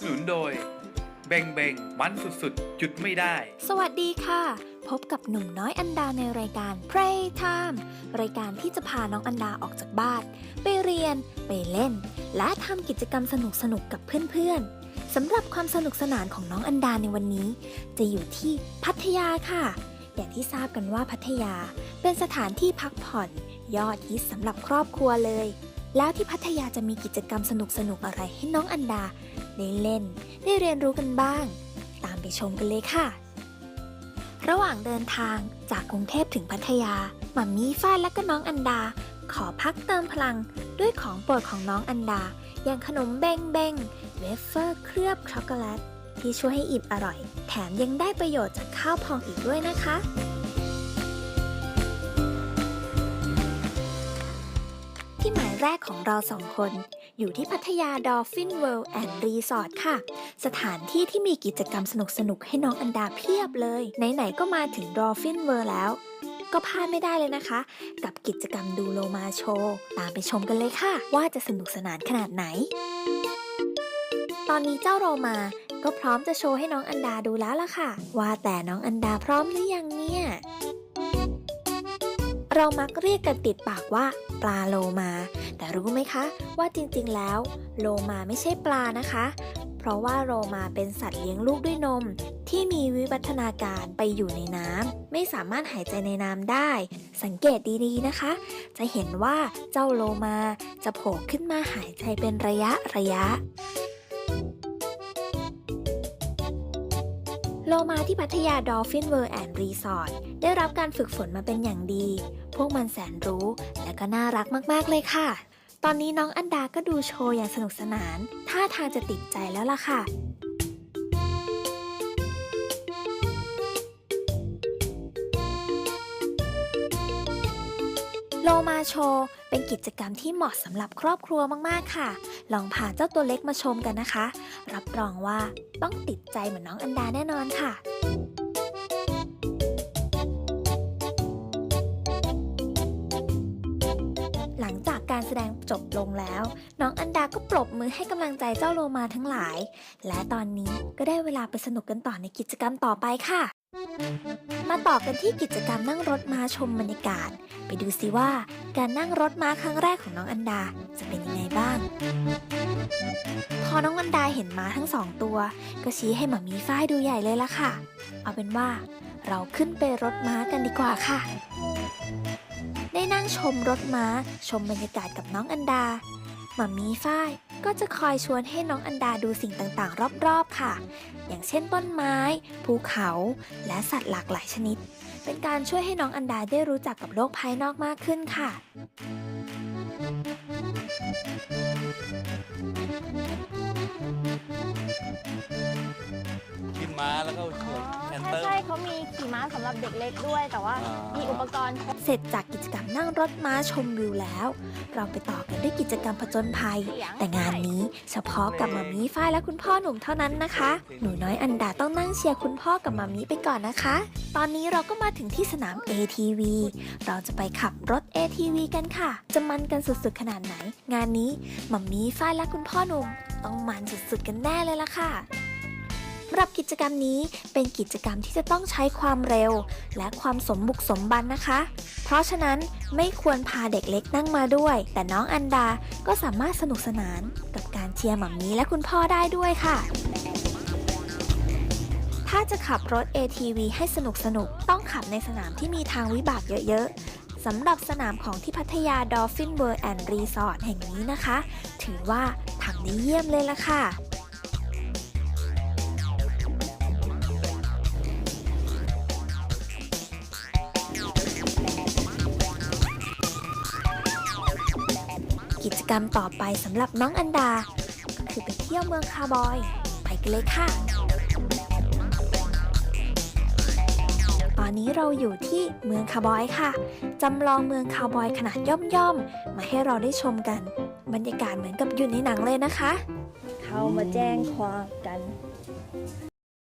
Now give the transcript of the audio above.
หนุนโดยเบงเบงมันสุดๆ จุดไม่ได้ สวัสดีค่ะ พบกับหนุ่มน้อยอันดาในรายการ Play Time รายการที่จะพาน้องอันดาออกจากบ้าน ไปเรียน ไปเล่น และทำกิจกรรมสนุกๆกับเพื่อนๆสำหรับความสนุกสนานของน้องอันดาในวันนี้ จะอยู่ที่พัทยาค่ะ อย่างที่ทราบกันว่าพัทยา เป็นสถานที่พักผ่อน ยอดฮิตสำหรับครอบครัวเลย แล้วที่พัทยาจะมีกิจกรรมสนุกๆอะไรให้น้องอันดา ได้เล่น ได้เรียนรู้กันบ้าง ตามไปชมกันเลยค่ะ ระหว่างเดินทางจากกรุงเทพถึงพัทยาหมัมมี่ฝ้ายและก็น้องอันดา ขอพักเติมพลังด้วยของโปรดของน้องอันดา อย่างขนมเบงเบงเวฟเฟอร์เคลือบช็อกโกแลตที่ช่วยให้อิ่มอร่อย แถมยังได้ประโยชน์จากข้าวพองอีกด้วยนะคะที่หมายแรกของเราสองคน อยู่ที่พัทยาดอฟฟินเวิลด์แอนด์รีสอร์ทค่ะ สถานที่ที่มีกิจกรรมสนุกๆ ให้น้องอันดาเพียบเลย ไหนๆ ก็มาถึงดอฟฟินเวิลด์แล้ว ก็พลาดไม่ได้เลยนะคะ กับกิจกรรมดูโลมาโชว์ ตามไปชมกันเลยค่ะ ว่าจะสนุกสนานขนาดไหน ตอนนี้เจ้าโรมาก็พร้อมจะโชว์ให้น้องอันดาดูแล้วล่ะค่ะ ว่าแต่น้องอันดาพร้อมหรือยังเนี่ย เรามักเรียกกันติดปากว่า ปลาโลมา แต่รู้ไหมคะ ว่าจริงๆแล้ว โลมาไม่ใช่ปลานะคะ เพราะว่าโลมาเป็นสัตว์เลี้ยงลูกด้วยนม ที่มีวิวัฒนาการไปอยู่ในน้ำไม่สามารถหายใจในน้ำได้ สังเกตดีๆนะคะ จะเห็นว่าเจ้าโลมาจะโผล่ขึ้นมาหายใจเป็นระยะระยะ โลมาที่พัทยาดอลฟินเวิร์แอนด์รีสอร์ทได้รับการฝึกฝนมาเป็นอย่างดี พวกมันแสนรู้และก็น่ารักมาก ๆ เลยค่ะ ตอนนี้น้องอันดาก็ดูโชว์อย่างสนุกสนาน ท่าทางจะติดใจแล้วล่ะค่ะ โลมาโชว์ เป็นกิจกรรมที่เหมาะสำหรับครอบครัวมากๆค่ะ ลองพาเจ้าตัวเล็กมาชมกันนะคะ รับรองว่าต้องติดใจเหมือนน้องอันดาแน่นอนค่ะหลังจากการแสดงจบลงแล้ว น้องอันดาก็ปรบมือให้กำลังใจเจ้าโลมาทั้งหลาย และตอนนี้ก็ได้เวลาไปสนุกกันต่อในกิจกรรมต่อไปค่ะ มาต่อกันที่กิจกรรมนั่งรถม้าชมบรรยากาศ ไปดูสิว่าการนั่งรถม้าครั้งแรกของน้องอันดาจะเป็นยังไงบ้าง พอน้องอันดาเห็นม้าทั้งสองตัว ก็ชี้ให้หมามีฝ้ายดูใหญ่เลยละค่ะ เอาเป็นว่าเราขึ้นไปรถม้ากันดีกว่าค่ะ ได้นั่งชมรถม้า ชมบรรยากาศกับน้องอันดาหมามีฝ้าย ก็จะคอยชวนให้น้องอันดาดูสิ่งต่างๆ รอบๆค่ะ อย่างเช่นต้นไม้ ภูเขา และสัตว์หลากหลายชนิด เป็นการช่วยให้น้องอันดาได้รู้จักกับโลกภายนอกมากขึ้นค่ะขึ้นมาแล้วก็ สำหรับเด็กเล็กด้วย แต่ว่าอ่ามีมีอุปกรณ์ครบเสร็จจากกิจกรรมนั่งรถม้าชมวิวแล้ว เราไปต่อกันด้วยกิจกรรมผจญภัย แต่งานนี้เฉพาะกับมามีฝ้ายและคุณพ่อหนุ่มเท่านั้นนะคะ หนูน้อยอันดาต้องนั่งเชียร์คุณพ่อกับมามีไปก่อนนะคะ ตอนนี้เราก็มาถึงที่สนาม ATV เราจะไปขับรถ ATV กันค่ะ จะมันกันสุดๆขนาดไหน งานนี้มามีฝ้ายและคุณพ่อหนุ่มต้องมันสุดๆกันแน่เลยล่ะค่ะ สำหรับกิจกรรมนี้เป็นกิจกรรมที่จะต้องใช้ความเร็ว และความสมบุกสมบันนะคะ เพราะฉะนั้นไม่ควรพาเด็กเล็กนั่งมาด้วย แต่น้องอันดาก็สามารถสนุกสนานกับการเชียร์หมัมมี่และคุณพ่อได้ด้วยค่ะถ้าจะขับรถ ATV ให้สนุกสนุกๆต้องขับในสนามที่มีทางวิบากเยอะๆ สำหรับสนามของที่พัทยา Dolphin World and Resort แห่งนี้นะคะ ถือว่าทำได้เยี่ยมเลยละค่ะ จกรรมต่อไปสำหรับน้องอันดาก็คือไปเที่ยวเมืองคาร์บอย ไปกันเลยค่ะ ตอนนี้เราอยู่ที่เมืองคาร์บอยค่ะ จำลองเมืองคาร์บอยขนาดย่อมๆ มาให้เราได้ชมกัน บรรยากาศเหมือนกับอยู่ในหนังเลยนะคะ เข้ามาแจ้งความกัน